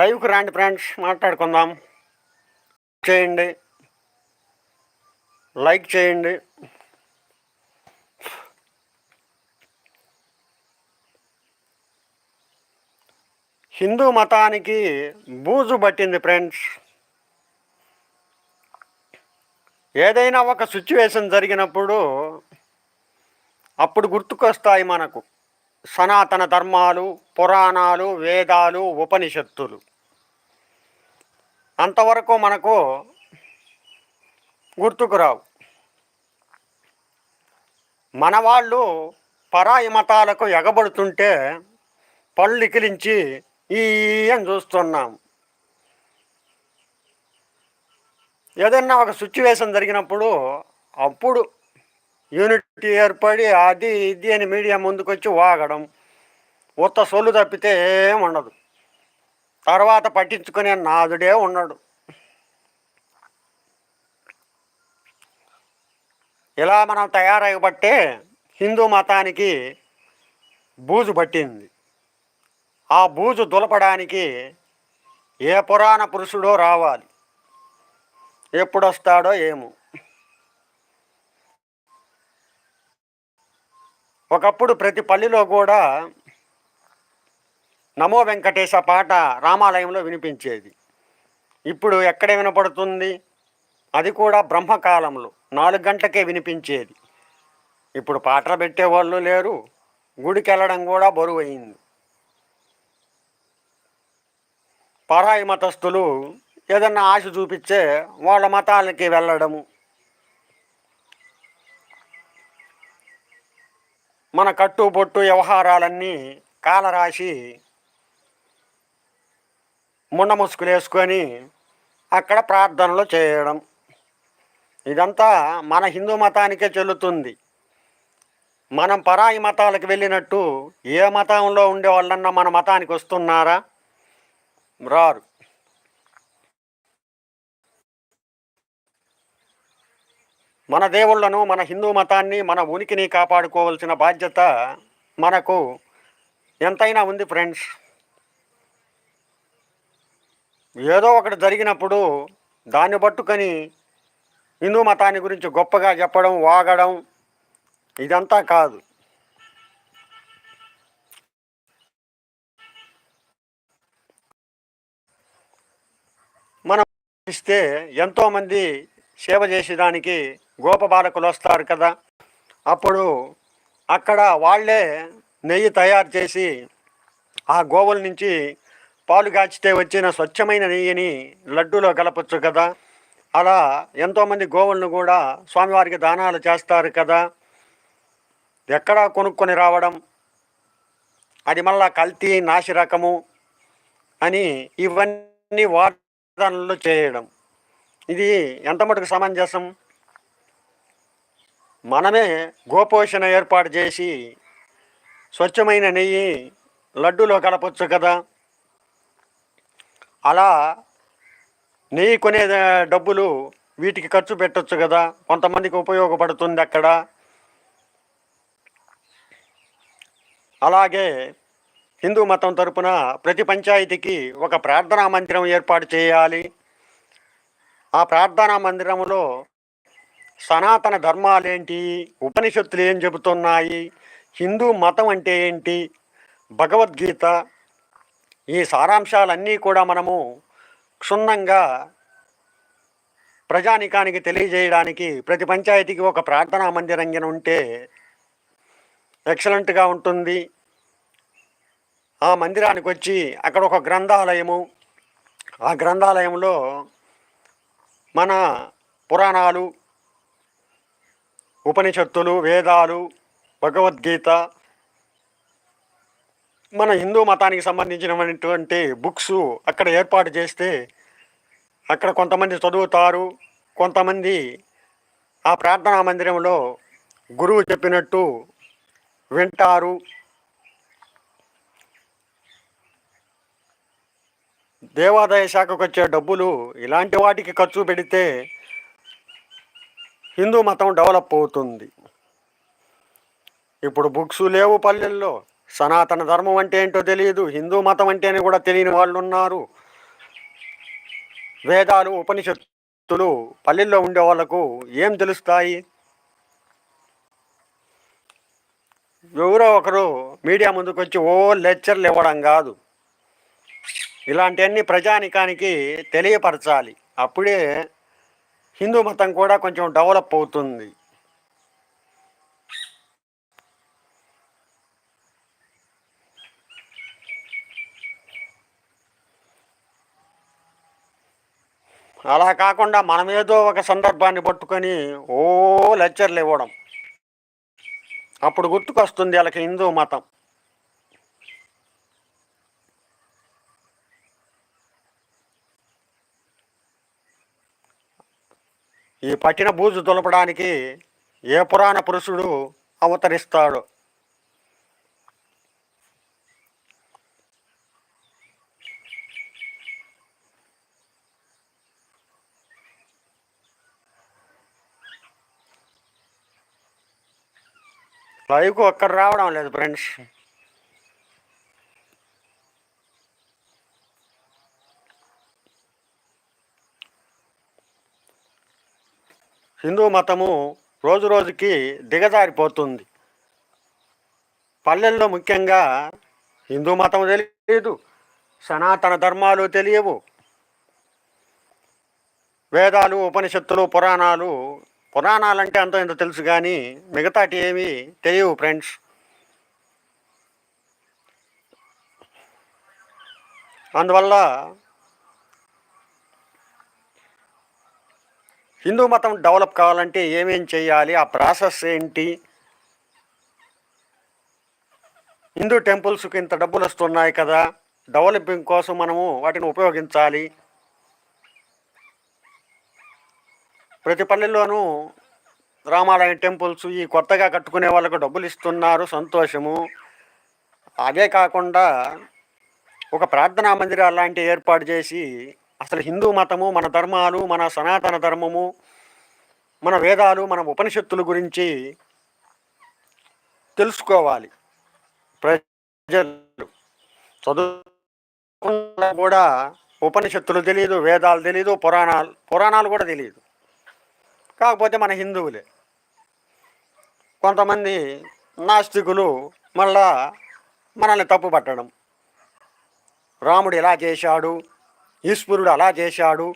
లైవ్కి రాండి ఫ్రెండ్స్ మాట్లాడుకుందాం. చేయండి. లైక్ చేయండి. హిందూ మతానికి బూజు పట్టింది ఫ్రెండ్స్. ఏదైనా ఒక సిచ్యువేషన్ జరిగినప్పుడు అప్పుడు గుర్తుకొస్తాయి మనకు. సనాతన ధర్మాలు పురాణాలు వేదాలు ఉపనిషత్తులు. అంతవరకు మనకు గుర్తుకు రావు. మన వాళ్ళు పరాయి మతాలకు ఎగబడుతుంటే పళ్ళు ఇకిలించి ఈ అని చూస్తున్నాం. ఏదైనా ఒక సిచ్యువేషన్ జరిగినప్పుడు అప్పుడు యూనిటీ ఏర్పడి అది ఇది అని మీడియా ముందుకొచ్చి వాగడం ఉత్త సొల్లు తప్పితే ఏం ఉండదు. తర్వాత పట్టించుకునే నాదుడే ఉన్నాడు. ఇలా మనం తయారైబట్టే హిందూ మతానికి బూజు పట్టింది. ఆ బూజు దులపడానికి ఏ పురాణ పురుషుడో రావాలి. ఎప్పుడొస్తాడో ఏమో. ఒకప్పుడు ప్రతి పల్లిలో కూడా నమో వెంకటేశ పాట రామాలయంలో వినిపించేది. ఇప్పుడు ఎక్కడ వినపడుతుంది? అది కూడా బ్రహ్మకాలంలో నాలుగు గంటలకే వినిపించేది. ఇప్పుడు పాటలు పెట్టేవాళ్ళు లేరు గుడికి వెళ్ళడం కూడా బరువు అయింది పరాయి మతస్థులు ఏదన్నా ఆశ చూపించే వాళ్ళ మతాలకి వెళ్ళడము. మన కట్టు బొట్టు వ్యవహారాలన్నీ కాలరాసి ముండ ముసుగులు వేసుకొని అక్కడ ప్రార్థనలు చేయడం. ఇదంతా మన హిందూ మతానికే చెల్లుతుంది. మనం పరాయి మతాలకు వెళ్ళినట్టు ఏ మతంలో ఉండే వాళ్ళన్నా మన మతానికి వస్తున్నారా? రారు. మన దేవుళ్ళను మన హిందూ మతాన్ని మన ఉనికిని కాపాడుకోవాల్సిన బాధ్యత మనకు ఎంతైనా ఉంది ఫ్రెండ్స్. ఏదో ఒకటి జరిగినప్పుడు దాన్ని పట్టుకొని హిందూ మతాన్ని గురించి గొప్పగా చెప్పడం వాగడం ఇదంతా కాదు. మనం ఇస్తే ఎంతోమంది సేవ చేసేదానికి గోపబాలకులు వస్తారు కదా. అప్పుడు అక్కడ వాళ్ళే నెయ్యి తయారు చేసి ఆ గోవుల నుంచి పాలు కాచితే వచ్చిన స్వచ్ఛమైన నెయ్యిని లడ్డూలో కలపచ్చు కదా. అలా ఎంతోమంది గోవులను కూడా స్వామివారికి దానాలు చేస్తారు కదా. ఎక్కడా కొనుక్కొని రావడం అది మళ్ళా కల్తీ నాశిరకము అని ఇవన్నీ వాదనలు చేయడం. ఇది ఎంత మటుకు సమంజసం? మనమే గోపోషణ ఏర్పాటు చేసి స్వచ్ఛమైన నెయ్యి లడ్డూలో కలపచ్చు కదా. అలా నెయ్యి కొనే డబ్బులు వీటికి ఖర్చు పెట్టచ్చు కదా. కొంతమందికి ఉపయోగపడుతుంది అక్కడ. అలాగే హిందూ మతం తరపున ప్రతి పంచాయతీకి ఒక ప్రార్థనా మందిరం ఏర్పాటు చేయాలి. ఆ ప్రార్థనా మందిరంలో సనాతన ధర్మాలేంటి ఉపనిషత్తులు ఏం చెబుతున్నాయి హిందూ మతం అంటే ఏంటి భగవద్గీత ఈ సారాంశాలన్నీ కూడా మనము క్షుణ్ణంగా ప్రజానికానికి తెలియజేయడానికి ప్రతి పంచాయతీకి ఒక ప్రార్థనా మందిరంగిన ఉంటే ఎక్సలెంట్గా ఉంటుంది. ఆ మందిరానికి వచ్చి అక్కడ ఒక గ్రంథాలయము ఆ గ్రంథాలయంలో మన పురాణాలు ఉపనిషత్తులు వేదాలు భగవద్గీత మన హిందూ మతానికి సంబంధించినటువంటి బుక్స్ అక్కడ ఏర్పాటు చేస్తే అక్కడ కొంతమంది చదువుతారు కొంతమంది ఆ ప్రార్థనా మందిరంలో గురువు చెప్పినట్టు వింటారు. దేవాదాయ శాఖకు వచ్చే డబ్బులు ఇలాంటి వాటికి ఖర్చు పెడితే హిందూ మతం డెవలప్ అవుతుంది. ఇప్పుడు బుక్స్ లేవు పల్లెల్లో. సనాతన ధర్మం అంటే ఏంటో తెలియదు. హిందూ మతం అంటేనే కూడా తెలియని వాళ్ళు ఉన్నారు. వేదాలు ఉపనిషత్తులు పల్లెల్లో ఉండే వాళ్ళకు ఏం తెలుస్తాయి? ఎవరో ఒకరు మీడియా ముందుకు వచ్చి ఓ లెక్చర్లు ఇవ్వడం కాదు. ఇలాంటివన్నీ ప్రజానికానికి తెలియపరచాలి. అప్పుడే హిందూ మతం కూడా కొంచెం డెవలప్ అవుతుంది. అలా కాకుండా మనమేదో ఒక సందర్భాన్ని పట్టుకొని ఓ లెక్చర్లు ఇవ్వడం. అప్పుడు గుర్తుకొస్తుంది వాళ్ళకి హిందూ మతం. ఈ పట్టిన బూజు దులపడానికి ఏ పురాణ పురుషుడు అవతరిస్తాడు? లైవ్కు ఒక్కరు రావడం లేదు ఫ్రెండ్స్. హిందూ మతము రోజు రోజుకి దిగజారిపోతుంది. పల్లెల్లో ముఖ్యంగా హిందూ మతం తెలియదు సనాతన ధర్మాలు తెలియవు. వేదాలు ఉపనిషత్తులు పురాణాలు పురాణాలంటే అంత ఇంత తెలుసు కానీ మిగతాటి ఏమీ తెలియవు ఫ్రెండ్స్. అందువల్ల హిందూ మతం డెవలప్ కావాలంటే ఏమేం చేయాలి? ఆ ప్రాసెస్ ఏంటి? హిందూ టెంపుల్స్కి ఇంత డబ్బులు వస్తున్నాయి కదా. డెవలపింగ్ కోసం మనము వాటిని ఉపయోగించాలి. ప్రతి పల్లెల్లోనూ రామాలయం టెంపుల్స్ ఈ కొత్తగా కట్టుకునే వాళ్ళకు డబ్బులు ఇస్తున్నారు సంతోషము. అదే కాకుండా ఒక ప్రార్థనా మందిరాలు లాంటి ఏర్పాటు చేసి అసలు హిందూ మతము మన ధర్మాలు మన సనాతన ధర్మము మన వేదాలు మన ఉపనిషత్తుల గురించి తెలుసుకోవాలి. ప్రజలు చదువు కూడా ఉపనిషత్తులు తెలియదు వేదాలు తెలియదు పురాణాలు పురాణాలు కూడా తెలియదు కాకపోతే మన హిందువులే. కొంతమంది నాస్తికులు మళ్ళా మనల్ని తప్పు పట్టడం. రాముడు ఇలా చేశాడు? ఈశ్వరుడు అలా చేశాడు?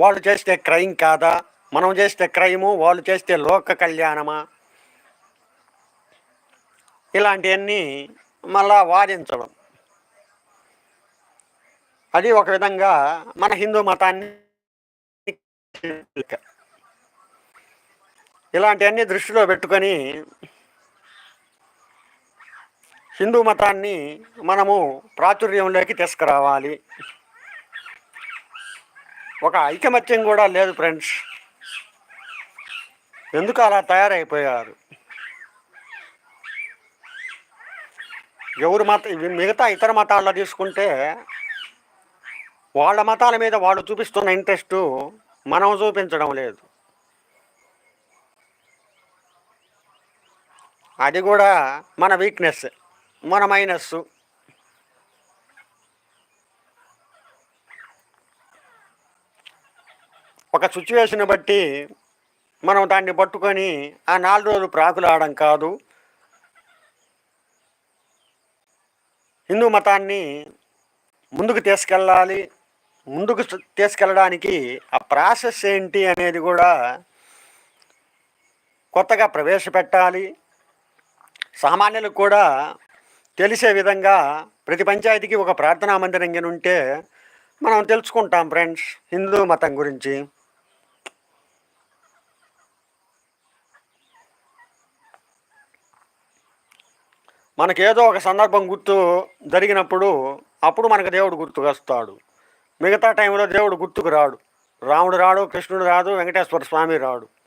వాళ్ళు చేస్తే క్రైమ్ కాదా? మనం చేస్తే క్రైము వాళ్ళు చేస్తే లోక కళ్యాణమా? ఇలాంటివన్నీ మళ్ళా వాదించడం. అది ఒక విధంగా మన హిందూ మతాన్ని ఇలాంటివన్నీ దృష్టిలో పెట్టుకొని హిందూ మతాన్ని మనము ప్రాచుర్యంలోకి తీసుకురావాలి. ఒక ఐకమత్యం కూడా లేదు ఫ్రెండ్స్. ఎందుకు అలా తయారైపోయారు? ఎవరు మత మిగతా ఇతర మతాల్లో తీసుకుంటే వాళ్ళ మతాల మీద వాళ్ళు చూపిస్తున్న ఇంట్రెస్ట్ మనం చూపించడం లేదు. అది కూడా మన వీక్నెస్ మన మైనస్ ఒక సిచ్యువేషన్ బట్టి మనం దాన్ని పట్టుకొని ఆ నాలుగు రోజులు ప్రాకులాడడం కాదు. హిందూ మతాన్ని ముందుకు తీసుకెళ్ళాలి. ముందుకు తీసుకెళ్ళడానికి ఆ ప్రాసెస్ ఏంటి అనేది కూడా కొత్తగా ప్రవేశపెట్టాలి. సామాన్యులకు కూడా తెలిసే విధంగా ప్రతి పంచాయతీకి ఒక ప్రార్థనా మందిరం ఉంటే మనం తెలుసుకుంటాం ఫ్రెండ్స్ హిందూ మతం గురించి. మనకేదో ఒక సందర్భం గుర్తు జరిగినప్పుడు అప్పుడు మనకు దేవుడు గుర్తుకొస్తాడు. మిగతా టైంలో దేవుడు గుర్తుకు రాడు. రాముడు రాడు కృష్ణుడు రాదు వెంకటేశ్వర స్వామి రాడు.